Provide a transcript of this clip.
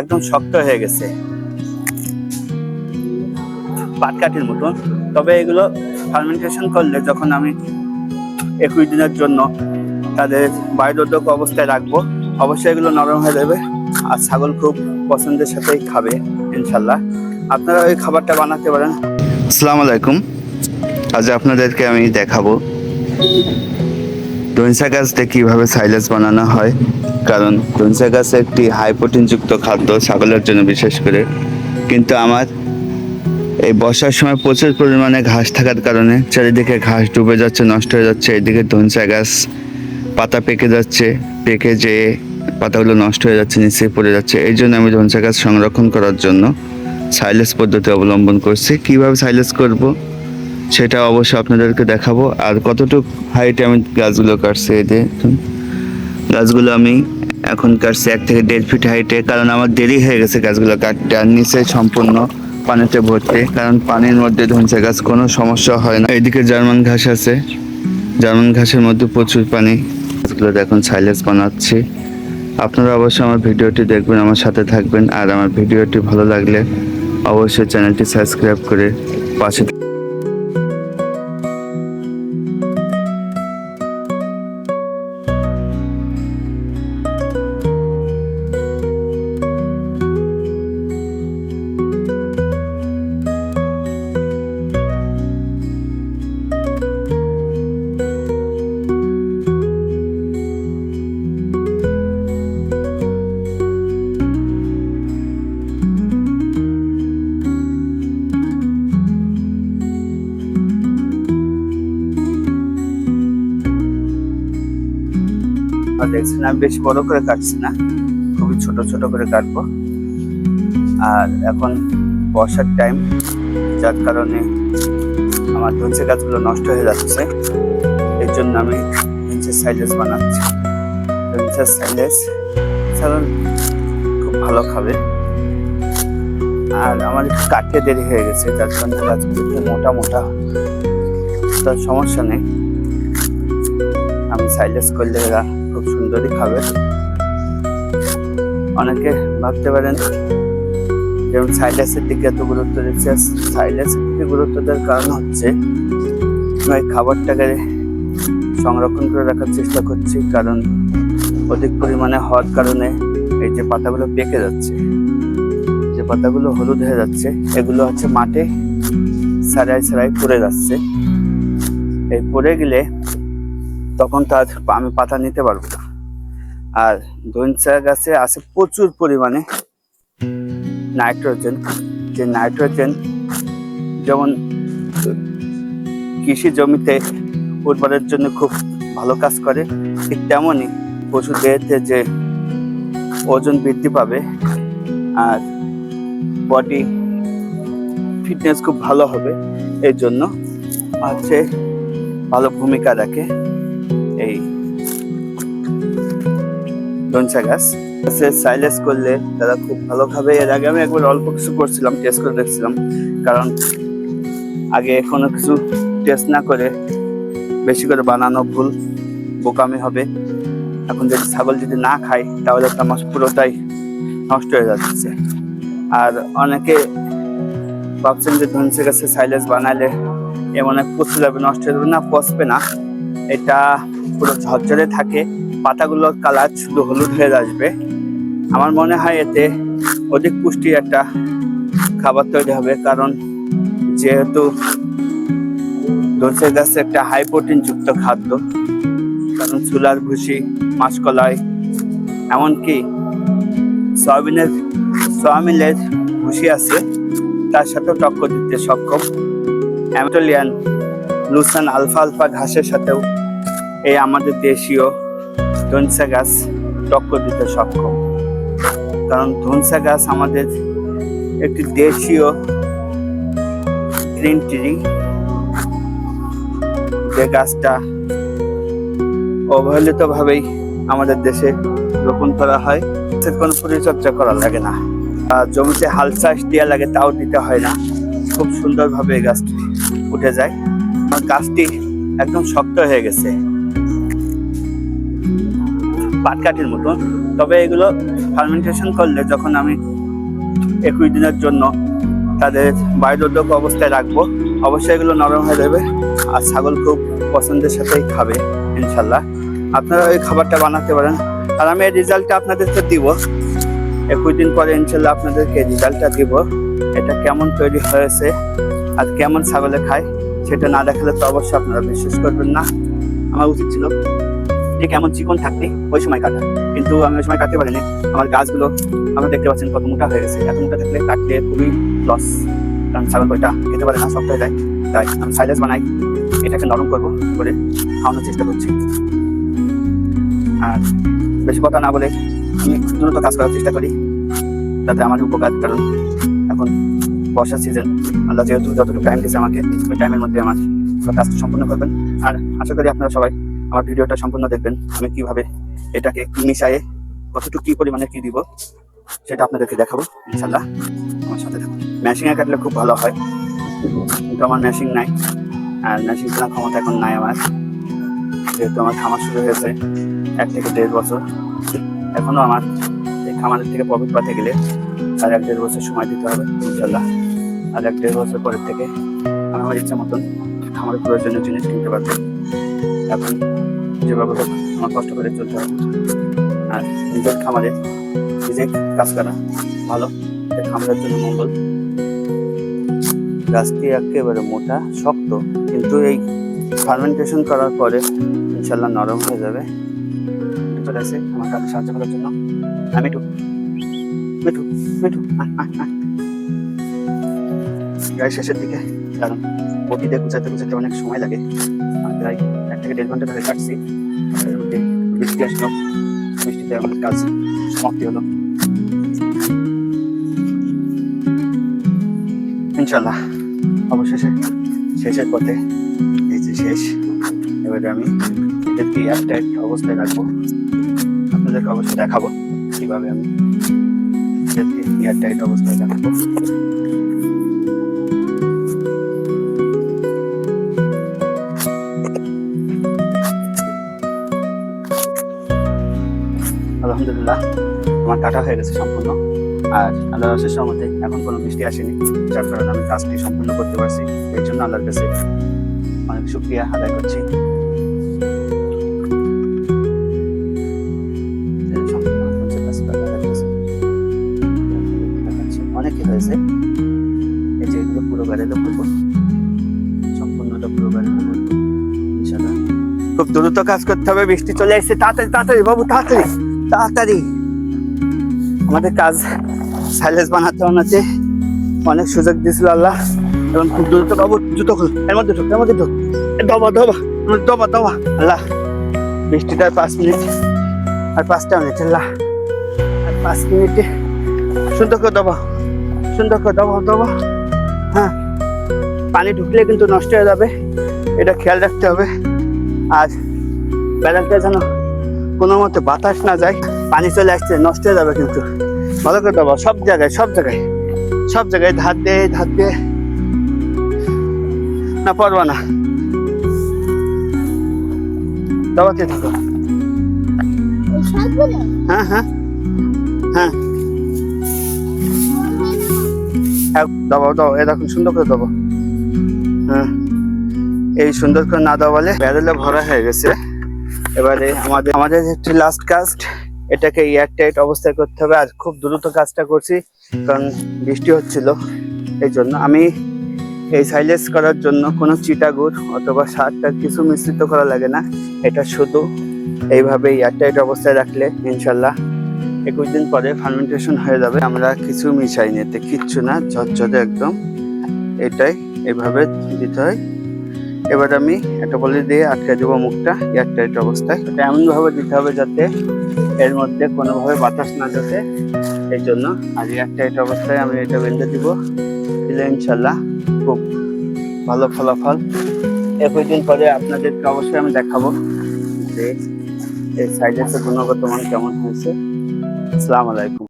একদম শক্ত হয়ে গেছে। পাটকাঠির মতন তবে এগুলো ফার্মেন্টেশন করলে যখন আমি একুশ দিনের জন্য তাদের বায়ুরোধক অবস্থায় রাখব, অবশ্যই এগুলো নরম হয়ে যাবে। আর ছাগল খুব পছন্দের সাথেই খাবে ইনশাল্লাহ আপনারা ওই খাবারটা বানাতে পারেন। আসসালামু আলাইকুম। আজ আপনাদেরকে আমি দেখাবো দইসা গাছ দিয়ে কীভাবে সাইলেজ বানানো হয়? কারণ দইসা গাছ একটি হাই প্রোটিনযুক্ত খাদ্য ছাগলের জন্য বিশেষ করে। কিন্তু আমার এই বর্ষার সময় প্রচুর পরিমাণে ঘাস থাকার কারণে চারিদিকে ঘাস ডুবে যাচ্ছে, নষ্ট হয়ে যাচ্ছে। এদিকে ধনসা গাছ পাতা পেকে যাচ্ছে, পেকে যেয়ে পাতাগুলো নষ্ট হয়ে যাচ্ছে, নিচে পড়ে যাচ্ছে। এই জন্য আমি ধনসা গাছ সংরক্ষণ করার জন্য সাইলেস পদ্ধতি অবলম্বন করছি। কীভাবে সাইলেস করব? সেটা অবশ্যই আপনাদেরকে দেখাবো। আর কতটুকু হাইটে আমি গাছগুলো কাটছি এই দেখুন গাছগুলো আমি এখন কাটছি এক থেকে দেড় ফিট হাইটে কারণ আমার দেরি হয়ে গেছে গাছগুলো কাটতে। আর নিচে সম্পূর্ণ পানিতে ভর্তি, কারণ পানির মধ্যে ধনসা গাছ, কোনো সমস্যা হয় না। এদিকে জার্মান ঘাস আছে। জার্মান ঘাসের মধ্যে প্রচুর পানি। গাছগুলো এখন সাইলেন্স বানাচ্ছি। আপনারা অবশ্যই আমার ভিডিওটি দেখবেন, আমার সাথে থাকবেন। আর আমার ভিডিওটি ভালো লাগলে অবশ্যই চ্যানেলটি সাবস্ক্রাইব করে পাশে আর দেখছেন আমি বেশি বড় করে কাটছি না, খুবই ছোট ছোট করে কাটবো। আর এখন বর্ষার টাইম যার কারণে আমার ধনসে গাছগুলো নষ্ট হয়ে যাচ্ছে। এর জন্য আমি ধনসের সাইলেস বানাচ্ছি। ধনসের সাইলেস সাধারণ খুব ভালো খাবে। আর আমার একটু কাটতে দেরি হয়ে গেছে, যার জন্য গাছগুলো একটু মোটা মোটা। তার সমস্যা নেই। আমি সাইলেস করলে এরা খুব সুন্দরই খাবে। অনেকে ভাবতে পারেন, যেমন সাইলেসের দিকে এত গুরুত্ব দিচ্ছে সাইলেসের দিকে গুরুত্ব দেওয়ার কারণ হচ্ছে আমি এই খাবারটাকে সংরক্ষণ করে রাখার চেষ্টা করছি, কারণ অধিক পরিমাণে হওয়ার কারণে এই যে পাতাগুলো পেকে যাচ্ছে, যে পাতাগুলো হলুদ হয়ে যাচ্ছে, এগুলো হচ্ছে মাঠে সারাই সারাই পড়ে যাচ্ছে। এই পড়ে গেলে তখন তার আমি পাতা নিতে পারব না। আর দইনচা গাছে আছে প্রচুর পরিমাণে নাইট্রোজেন। যে নাইট্রোজেন যেমন কৃষি জমিতে উর্বরের জন্য খুব ভালো কাজ করে, ঠিক তেমনই পশুদেরতে যে ওজন বৃদ্ধি পাবে আর বডি ফিটনেস খুব ভালো হবে, এর জন্য হচ্ছে ভালো ভূমিকা রাখে। এই ধনসা গাছ। গাছে সাইলেস করলে তারা খুব ভালো খাবে এর আগে আমি একবার অল্প কিছু করছিলাম টেস্ট করে দেখছিলাম। কারণ আগে কোনো কিছু টেস্ট না করে বেশি করে বানানো ভুল, বোকামি হবে। এখন যদি ছাগল যদি না খায় তাহলে তো আমার পুরোটাই নষ্ট হয়ে যাচ্ছে। আর অনেকে ভাবছেন যে ধনসে গাছে সাইলেস বানালে এমন এক পচে যাবে নষ্ট হয়ে যাবে। না, পচবে না। এটা পুরো ঝরঝরে থাকে, পাতাগুলোর কালার শুধু হলুদ হয়ে আসবে। আমার মনে হয় এতে অধিক পুষ্টি একটা খাবার তৈরি হবে, কারণ যেহেতু দোসে গাছ একটা হাই প্রোটিন যুক্ত খাদ্য, কারণ চুলার ভুসি, মাসকলাই, এমনকি সয়াবিনের সয়াবিনের ভুসি আছে, তার সাথেও টক্কর দিতে সক্ষম। অ্যামেটোলিয়ান লুসান আলফা আলফা ঘাসের সাথেও এই আমাদের দেশীয় ধনসা গাছ টক্কর দিতে সক্ষম। কারণ ধনসা গাছ আমাদের একটি দেশীয় গ্রিন ট্রি যে গাছটা অবহেলিতভাবেই আমাদের দেশে রোপণ করা হয় কোনো পরিচর্যা করা লাগে না। জমিতে হাল চাষ দেওয়া লাগে, তাও দিতে হয় না। খুব সুন্দরভাবে এই গাছটি উঠে যায়। গাছটি একদম শক্ত হয়ে গেছে। পাটকাঠির মতন। তবে এগুলো ফার্মেন্টেশন করলে যখন আমি একুশ দিনের জন্য তাদের বায়ুদোধক অবস্থায় রাখব, অবশ্যই এগুলো নরম হয়ে যাবে আর ছাগল খুব পছন্দের সাথেই খাবে ইনশাল্লাহ আপনারা ওই খাবারটা বানাতে পারেন। আর আমি এই রেজাল্টটা আপনাদেরকে দিব। একুশ দিন পরে ইনশাল্লাহ আপনাদেরকে রেজাল্টটা দিব। এটা কেমন তৈরি হয়েছে আর কেমন ছাগলে খায় সেটা না দেখালে তো অবশ্যই আপনারা বিশ্বাস করবেন না। আমার উচিত ছিল ঠিক এমন চিকন থাকতে ওই সময় কাটা। কিন্তু আমি ওই সময় কাটতে পারিনি। আমার গাছগুলো আমরা দেখতে পাচ্ছেন কত মোটা হয়ে গেছে। এত মোটা থাকলে কাটতে খুবই লস কারণ ছাগল ওইটা খেতে পারে না সব হয়ে যায়। তাই আমি সাইলেস বানাই, এটাকে নরম করব করে খাওয়ানোর চেষ্টা করছি। আর বেশি কথা না বলে আমি দ্রুত কাজ করার চেষ্টা করি। যাতে আমার উপকার, কারণ এখন বর্ষার সিজন আল্লাহ যেহেতু যতটুকু টাইম দিয়েছে আমাকে, ওই টাইমের মধ্যে আমার কাজটা সম্পূর্ণ করবেন। আর আশা করি আপনারা সবাই আমার ভিডিওটা সম্পূর্ণ দেখবেন, আমি কীভাবে এটাকে মিশায়ে, কতটুকু কি পরিমাণে কি দিব, সেটা আপনাদেরকে দেখাবো ইনশাল্লাহ আমার সাথে থাকুন। ম্যাশিংয়ে কাটলে খুব ভালো হয়, কিন্তু আমার ম্যাশিং নাই, আর ম্যাশিং কেনার ক্ষমতা এখন নাই আমার। যেহেতু আমার খামার শুরু হয়েছে এক থেকে দেড় বছর, এখনও আমার এই খামারের থেকে প্রফিট পাতে গেলে আর এক দেড় বছর সময় দিতে হবে ইনশাল্লাহ আর এক দেড় বছর পরের থেকে আমার ইচ্ছা মতন খামারের প্রয়োজনীয় জিনিস কিনতে পারব। এখন যেভাবে হোক আমার কষ্ট করে চলতে হবে, আর নিজের খামারে নিজে কাজ করা ভালো খামারের জন্য মঙ্গল। গাছটি একেবারে মোটা, শক্ত, কিন্তু এই ফার্মেন্টেশন করার পরে ইনশাল্লাহ নরম হয়ে যাবে। আমার কাছে সাহায্য করার জন্য। আমি মিঠু মিঠু আয়। প্রায় শেষের দিকে। কারণ বটিতে কুচাতে কুচাতে অনেক সময় লাগে। আমি প্রায় এক থেকে দেড় ঘণ্টা ধরে কাটছি। বৃষ্টি আসলো। বৃষ্টিতে আমার কাজ সমাপ্তি হলো। ইনশাল্লাহ অবশেষে শেষের পথে এই যে শেষ, এবারে আমি এদেরকে এয়ারটাইট অবস্থায় রাখব। আপনাদেরকে অবশ্যই দেখাবো কীভাবে আমি এদেরকে এয়ারটাইট অবস্থায় রাখব। আমার কাটা হয়ে গেছে সম্পূর্ণ। আর আল্লাহ রসের সহমতে এখন কোনো বৃষ্টি আসেনি। যার কারণে আমি কাজটি সম্পূর্ণ করতে পারছি। এর জন্য আল্লাহর কাছে অনেক শুক্রিয়া আদায় করছি। খুব দ্রুত কাজ করতে হবে। বৃষ্টি চলে এসেছে তাড়াতাড়ি তাড়াতাড়ি বাবু, তাড়াতাড়ি তাড়াতাড়ি। আমাদের কাজ সাইলেন্স বানাতে বানাতে অনেক সুযোগ দিয়েছিল আল্লাহ। এবং খুব দ্রুত বাবু জুতো খুল। এর মধ্যে ঢুক, এর মধ্যে ঢুক। দবা দবা দবা দবা। আল্লাহ বৃষ্টিটার পাঁচ মিনিট, আর পাঁচটা মিনিট, আল্লাহ। আর পাঁচ মিনিটে সুন্দর করে দবা, সুন্দর করে দবা দবা। হ্যাঁ পানি ঢুকলে কিন্তু নষ্ট হয়ে যাবে। এটা খেয়াল রাখতে হবে। আর ব্যালেন্সটা যেন কোনো মতে বাতাস না যায়, পানি চলে আসছে, নষ্ট হয়ে যাবে কিন্তু। ভালো করে দেবো সব জায়গায় সব জায়গায় সব জায়গায় ধার দে ধার দে। না পারব না। দাবাতে থাকো। হ্যাঁ হ্যাঁ হ্যাঁ। হ্যাঁ দাবাও দাও, এ দেখুন সুন্দর করে দেবো হ্যাঁ এই সুন্দর করে না দেওয়া বলে। ব্যারেলে ভরা হয়ে গেছে। এবারে আমাদের আমাদের একটি লাস্ট কাস্ট এটাকে এয়ারটাইট অবস্থায় করতে হবে। আর খুব দ্রুত কাজটা করছি, কারণ বৃষ্টি হচ্ছিল। এই জন্য আমি এই সাইলেস করার জন্য কোনো চিটাগুড় অথবা সারটা কিছু মিশ্রিত করা লাগে না। এটা শুধু এইভাবে এয়ারটাইট অবস্থায় রাখলে ইনশাল্লাহ একুশ দিন পরে ফার্মেন্টেশন হয়ে যাবে। আমরা কিছু মিশাই নিতে, কিচ্ছু না, ঝরঝরে একদম। এটাই এইভাবে দিতে হয়। এবার আমি একটা বলে দিয়ে আটকে দেবো মুখটা এয়ারটাইট অবস্থায়। এটা এমনভাবে দিতে হবে যাতে এর মধ্যে কোনোভাবে বাতাস না যাতে এই জন্য আর এয়ারটাইট অবস্থায় আমি এটা বেঁধে দিব। দিলে ইনশাল্লাহ খুব ভালো ফলাফল। একই দিন পরে আপনাদেরকে অবশ্যই আমি দেখাবো যে এই সাইডের গুণগত মান কেমন হয়েছে। আসসালামু আলাইকুম।